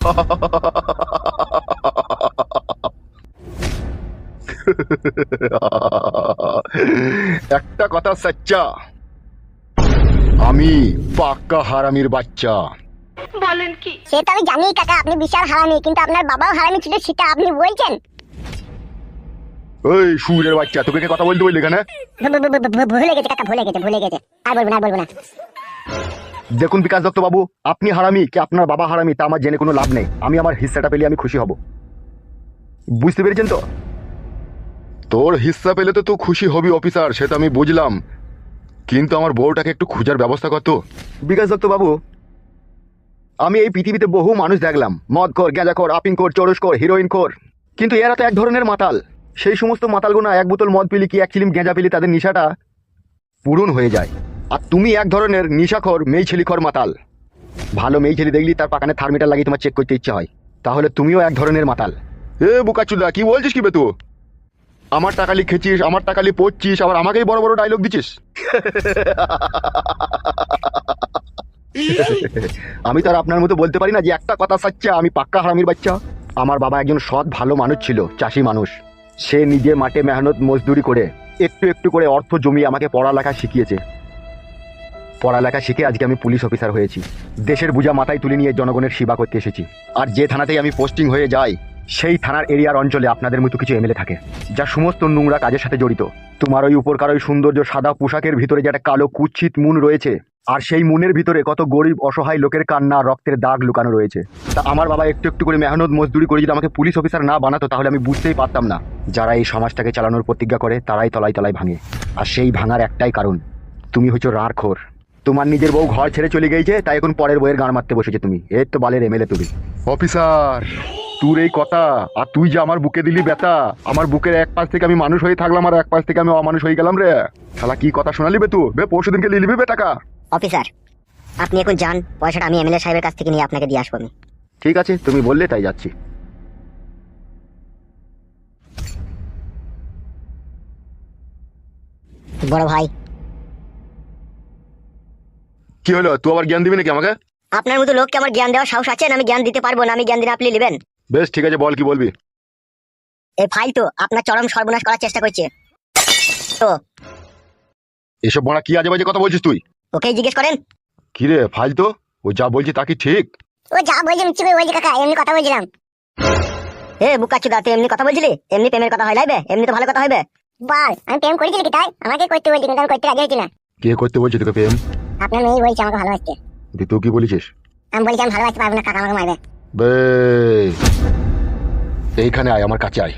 একটা কথা সচ্চা। আমি পাক্কা হারামির বাচ্চা। বলেন কি? সে তো আমি জানি কাকা আপনি বিশাল হারামি কিন্তু আপনার বাবাও হারামি ছিল সেটা আপনি বলছেন? ওই সুরের বাচ্চা তোকে কে কথা বলতে বললি এখানে? ভুলে গেছে কাকা ভুলে গেছে ভুলে গেছে। আর বলব না আর বলব না। দেখুন বিকাশ দত্ত বাবু আপনি হারামি কি আপনার বাবা হারামি তা আমার জেনে কোনো লাভ নেই। আমি আমার হিস্সাটা পেলে আমি খুশি হব। বুঝতে পেরেছেন তো? তোর হিস্সা পেলে তো তুই খুশি হবি অফিসার সেটা আমি বুঝলাম। কিন্তু আমার বউটাকে একটু খোঁজার ব্যবস্থা কর তো। বিকাশ দত্ত বাবু আমি এই পৃথিবীতে বহু মানুষ দেখলাম। মদ কর গেঁজা কর আপিং কর চরস কর হিরোইন কর কিন্তু এরা তো এক ধরনের মাতাল। সেই সমস্ত মাতালগুনা এক বোতল মদ পিলি কি এক চিলিম গেঁজা পিলি তাদের নিশাটা পূরণ হয়ে যায়। আর তুমি এক ধরনের নিশাখর মেয়ে ছেলিখর মাতাল। ভালো মেয়ে দেখলি তার পাকানে থার্মিটার লাগিয়ে তোমার চেক করতে ইচ্ছে হয়। তাহলে তুমিও এক ধরনের মাতাল। এ বুকাচুদা, কি বলছিস কি বে তুই আমার টাকালি খেছিস আমার টাকালি পড়ছিস, আবার আমাকেই বড় বড় ডায়লগ দিচ্ছিস আমি তো আর আপনার মতো বলতে পারি না যে একটা কথা সাচ্চা, আমি পাক্কা হারামির বাচ্চা। আমার বাবা একজন সৎ, ভালো মানুষ ছিল, চাষি মানুষ। সে নিজে মাঠে মেহনত মজদুরি করে, একটু একটু করে অর্থ জমিয়ে আমাকে পড়ালেখা শিখিয়েছে। পড়ালেখা শিখে আজকে আমি পুলিশ অফিসার হয়েছি। দেশের বোঝা মাথায় তুলে নিয়ে জনগণের সেবা করতে এসেছি। আর যে থানাতেই আমি পোস্টিং হয়ে যাই, সেই থানার এরিয়ার অঞ্চলে আপনাদের মতো কিছু এমএলএ থাকে, যা সমস্ত নোংরা কাজের সাথে জড়িত। তোমার ওই উপরকার ওই সৌন্দর্য সাদা পোশাকের ভিতরে যে একটা কালো কুচ্ছিত মুন রয়েছে, আর সেই মুনের ভিতরে কত গরিব অসহায় লোকের কান্না, রক্তের দাগ লুকানো রয়েছে। তা আমার বাবা একটু একটু করে মেহনত মজদুরি করে যদি আমাকে পুলিশ অফিসার না বানাতো, তাহলে আমি বুঝতেই পারতাম না। যারা এই সমাজটাকে চালানোর প্রতিজ্ঞা করে, তারাই তলায় তলায় ভাঙে। আর সেই ভাঙার একটাই কারণ, তুমি হচ্ছে রার খোর তোমার নিজের বউ ঘর ছেড়ে চলে গিয়েছে তাই এখন পরের বইয়ের গান মারতে বসেছে তুমি। এর তো বালের এমএলএ তুমি। অফিসার তোর এই কথা আর তুই যে আমার বুকে দিলি ব্যথা আমার বুকের এক পাশ থেকে আমি মানুষ হয়ে থাকলাম আর এক পাশ থেকে আমি অমানুষ হয়ে গেলাম রে। শালা কি কথা শোনালি বে তুই? বে পরশু দিনকে লিলিবি বে টাকা। অফিসার আপনি এখন যান পয়সাটা আমি এমএলএ সাহেবের কাছ থেকে নিয়ে আপনাকে দিয়ে আসব আমি। ঠিক আছে তুমি বললে তাই যাচ্ছি। বড় ভাই কি হলো? তুই আবার জ্ঞান দিবি নাকি আমাকে? আপনার মতো লোককে আমার জ্ঞান দেওয়ার সাহস আছে না আমি জ্ঞান দিতে পারব না আমি জ্ঞান দিলে আপনি নেবেন। বেশ ঠিক আছে বল কি বলবি? এই ফাইল তো আপনার চরম সর্বনাশ করার চেষ্টা করছে। তো এসব বড়া কি আজে বাজে কথা বলছিস তুই? ওকেই জিজ্ঞেস করেন। কি রে ফাইল তো ও যা বলছি তা কি ঠিক? ও যা বলছি মিথ্যে করে বলছি কাকা এমনি কথা বলছিলাম। এ বুকাচ্ছু দা তুই এমনি কথা বলছিলি? এমনি প্রেমের কথা হয় লাইবে? এমনি তো ভালো কথা হইবে। বল আমি প্রেম করেছিলি কি তাই? আমাকে করতে বলছি কিন্তু আমি করতে রাজি হয়েছি না। কে করতে বলছি তোকে প্রেম? আপনার মেয়ে বলছে আমাকে ভালোবাসতে। দি তুই কি বলেছিস? আমি বলছি আমি ভালোবাসতে পারব না কাকা আমাকে মারবে? বে! এইখানে আয় আমার কাছে আয়।